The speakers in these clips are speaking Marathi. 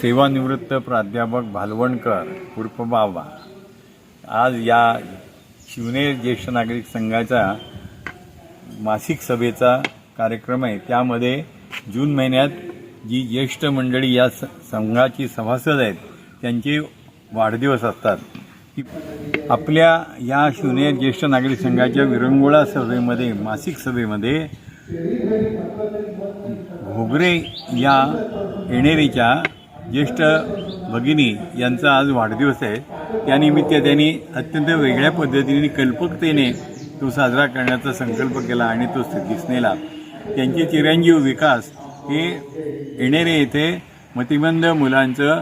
सेवानिवृत्त प्राध्यापक भालवणकर उर्फ बाबा. आज या शिवनेर ज्येष्ठ नागरिक संघाचा मासिक सभेचा कार्यक्रम आहे. त्यामध्ये जून महिन्यात जी ज्येष्ठ मंडळी या स- संघाची सभासद आहेत त्यांचे वाढदिवस असतात. की आपल्या या शिवनेर ज्येष्ठ नागरिक संघाच्या विरंगुळा सभेमध्ये मासिक सभेमध्ये घोगरे या येणेरीच्या ज्येष्ठ भगिनी यांचा आज वाढदिवस आहे. त्यानिमित्त त्यांनी अत्यंत वेगळ्या पद्धतीने कल्पकतेने तो साजरा करण्याचा संकल्प केला आणि तो स्थितीस नेला. त्यांचे चिरंजीव विकास हे येणेरे येथे मतिमंद मुलांचं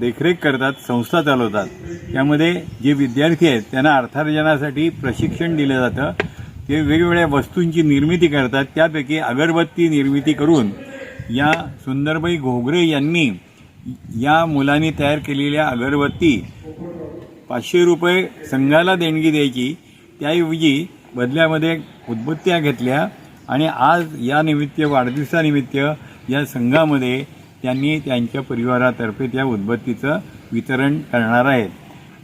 देखरेख करतात संस्था चालवतात. त्यामध्ये जे विद्यार्थी आहेत त्यांना अर्थार्जनासाठी प्रशिक्षण दिलं जातं. ते वेगवेगळ्या वस्तूंची निर्मिती करतात. त्यापैकी अगरबत्ती निर्मिती करून या सुंदरबाई घोगरे यांनी या मुलांनी तयार केलेल्या अगरबत्ती पाचशे रुपये संघाला देणगी द्यायची. त्याऐवजी बदल्यामध्ये उदबत्त्या घेतल्या आणि आज या निमित्त वाढदिवसानिमित्त या संघामध्ये त्यांनी त्यांच्या परिवारातर्फे त्या उदबत्तीचं वितरण करणार आहेत.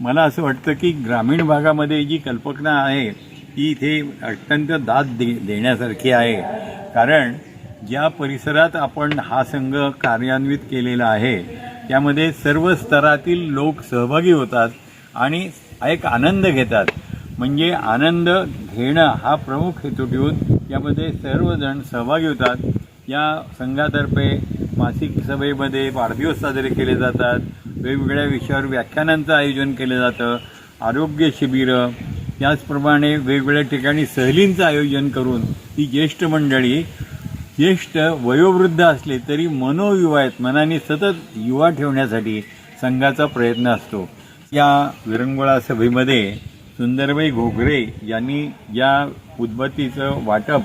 मला असं वाटतं की ग्रामीण भागामध्ये जी कल्पना आहे ती इथे अत्यंत दाद दे देण्यासारखी आहे. कारण ज्या परिसरात आपण हा संघ कार्यान्वित केलेला आहे त्यामध्ये सर्व स्तरातील लोक सहभागी होतात आणि एक आनंद घेतात. म्हणजे आनंद घेणं हा प्रमुख हेतू ठेवून यामध्ये सर्वजण सहभागी होतात. या संघातर्फे मासिक सभेमध्ये वाढदिवस साजरे केले जातात. वेगवेगळ्या विषयावर व्याख्यानांचं आयोजन केलं जातं. आरोग्य शिबिरं त्याचप्रमाणे वेगवेगळ्या ठिकाणी सहलींचं आयोजन करून ती ज्येष्ठ मंडळी ज्येष्ठ वयोवृद्ध असले तरी मनोयुवा आहेत. मनाने सतत युवा ठेवण्यासाठी संघाचा प्रयत्न असतो. या विरंगुळा सभेमध्ये सुंदरबाई घोगरे यांनी या उदबत्तीचं वाटप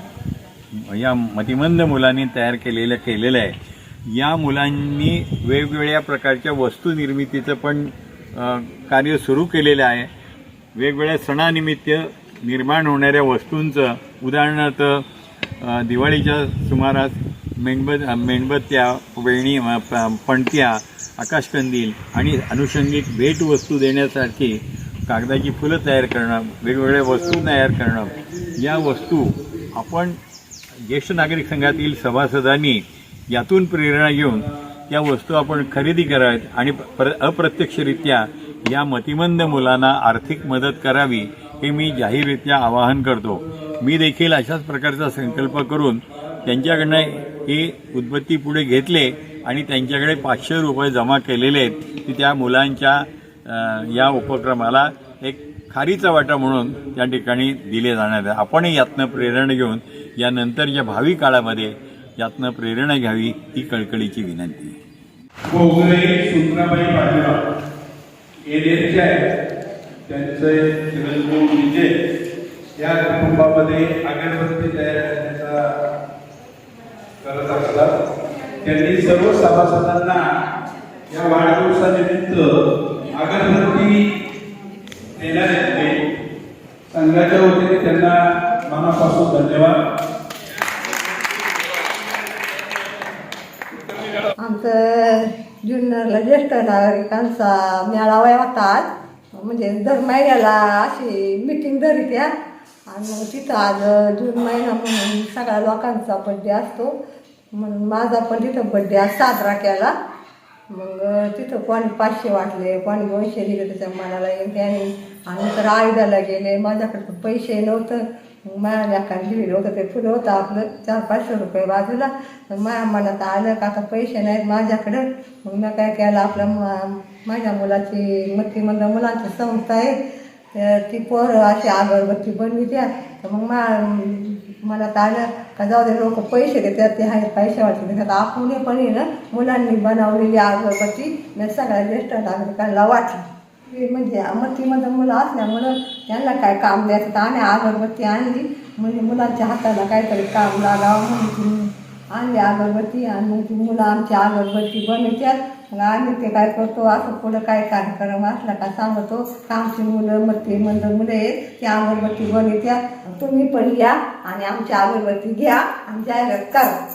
या मतिमंद मुलांनी तयार केलेलं केलेलं आहे. या मुलांनी वेगवेगळ्या प्रकारच्या वस्तू निर्मितीचं पण कार्य सुरू केलेलं आहे. वेगवेगळ्या सणानिमित्त निर्माण होणाऱ्या वस्तूंचं उदाहरणार्थ दिवाळीच्या सुमारास मेणबत मेणबत्त्या वेणी प- पणत्या आकाशकंदील आणि अनुषंगिक भेटवस्तू देण्यासाठी कागदाची फुलं तयार करणं वेगवेगळ्या वस्तू तयार करणं या वस्तू आपण ज्येष्ठ नागरिक संघातील सभासदांनी यातून प्रेरणा घेऊन त्या वस्तू आपण खरेदी कराव्यात आणि प्र अप्रत्यक्षरित्या या मतिमंद मुलांना आर्थिक मदत करावी हे मी जाहीररित्या आवाहन करतो. मी देखील अशाच प्रकारचा संकल्प करून त्यांच्याकडनं हे उद्बत्ती पुढे घेतले आणि त्यांच्याकडे पाचशे रुपये जमा केलेले आहेत की त्या मुलांच्या या उपक्रमाला एक खारीचा वाटा म्हणून त्या ठिकाणी दिले जाणार आहे आपणही यातनं प्रेरणा घेऊन यानंतरच्या भावी काळामध्ये यातनं प्रेरणा घ्यावी ही कळकळीची विनंती आहे. सुंदराबाई त्यांचे या कुटुंबामध्ये अगरबत्ती तयार करण्याचा करत असतात. त्यांनी सर्व सभासदांना या वाढदिवसानिमित्त अगरबत्ती देण्यात येते. संघाच्या वतीने त्यांना मनापासून धन्यवाद. आमचं जुन्नरला ज्येष्ठ नागरिकांचा मेळावा होता म्हणजे दर महिन्याला अशी मिटिंग धरित्या आणि मग तिथं आज जून महिना म्हणून सगळ्या लोकांचा बड्डे असतो. म्हणून माझा पण तिथं बड्डे आज साजरा केला. मग तिथं कोणी पाचशे वाटले कोणी दोनशे दिले त्याच्या मनाला एक त्याने. आणि तर आयुधाला गेले माझ्याकडे तर पैसे नव्हतं. मग माझ्या लेकाने लिहिलं होतं ते फुलं होतं आपलं चार पाचशे रुपये बाजूला. मग माझ्या मनात आलं का आता पैसे नाहीत माझ्याकडं. मग मी काय केलं आपल्या मा- माझ्या मुलाची मतीमंद मुलांची संस्था आहे. तर ती पोरं अशी अगरबत्ती बनविते. तर मग मा मनात आलं का जाऊ दे लोक पैसे घेतात ते आहेत पैसे वाटते देतात आपण पण आहे ना मुलांनी बनवलेली अगरबत्ती मी सगळ्या ज्येष्ठ नागरिकांना वाटली. म्हणजे मतीमध्ये म्हणजे मुलं असल्यामुळं त्यांना काय काम द्यायचं? तर अगरबत्ती आणली. म्हणजे मुलांच्या हाताला काहीतरी काम लागावं म्हणून आणि अगरबत्ती आणि मग ती मुलं आमची अगरबत्ती बनवतात. मग आम्ही ते काय करतो असं पुढं काय कार्यक्रम असला का सांगतो का आमची मुलं मती मंद मुलं आहेत ती अगरबत्ती बनवत्या तुम्ही पण या आणि आमची अगरबत्ती घ्या आणि जाहिरात करा.